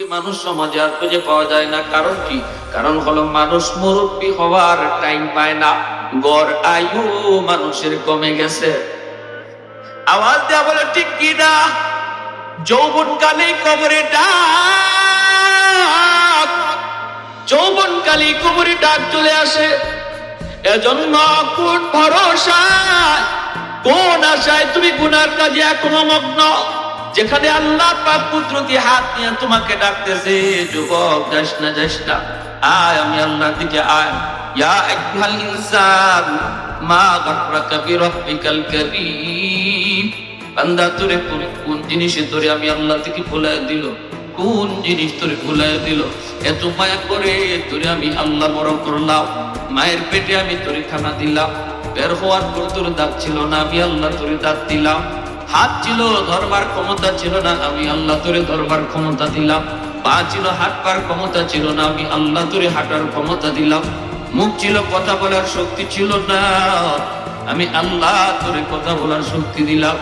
মানুষ সমাজে আর খুঁজে পাওয়া যায় না। কারণ কি? কারণ হলো মানুষ মুরব্বী হওয়ার টাইম পায় না। গড় আয়ু মানুষের কমে গেছে। আওয়াজ দেওয়া বলে ঠিক কি না? যৌবন কালে কবরে ডাক। যৌবন কালে কবরে ডাক চলে আসে। এজন্য কোন ভরসা কোন আশায় তুমি গুনার কাজে এখনও মগ্ন? যেখানে আল্লাহ পাক কুদরতি হাত নিয়ে তোমাকে ডাকতেছে, যুবক, যাস না যাস না। আয়, আমি আল্লাহর দিকে আয়। ইয়া আইয়ুহাল ইনসান, মা গাররাকা বিরাব্বিকাল কারীম। বান্দা তোরে কোন জিনিসে তোরে আমি আল্লাহ থেকে ভুলাই দিল? কোন জিনিস তোরে ভুলাই দিল? এত মায়া করে তোরে আমি আল্লাহ বড় করলাম। মায়ের পেটে আমি তোরে খানা দিলাম। বের হওয়ার পর তোর দাঁত ছিল না, আমি আল্লাহ তোরে দাঁত দিলাম। হাত ছিল ধরবার ক্ষমতা ছিল না, আমি আল্লাহ তোরে ধরবার ক্ষমতা দিলাম। পা ছিল হাঁটবার ক্ষমতা ছিল না, আমি আল্লাহ তোরে হাঁটার ক্ষমতা দিলাম। মুখ ছিল কথা বলার শক্তি ছিল না, আমি আল্লাহ তোরে কথা বলার শক্তি দিলাম।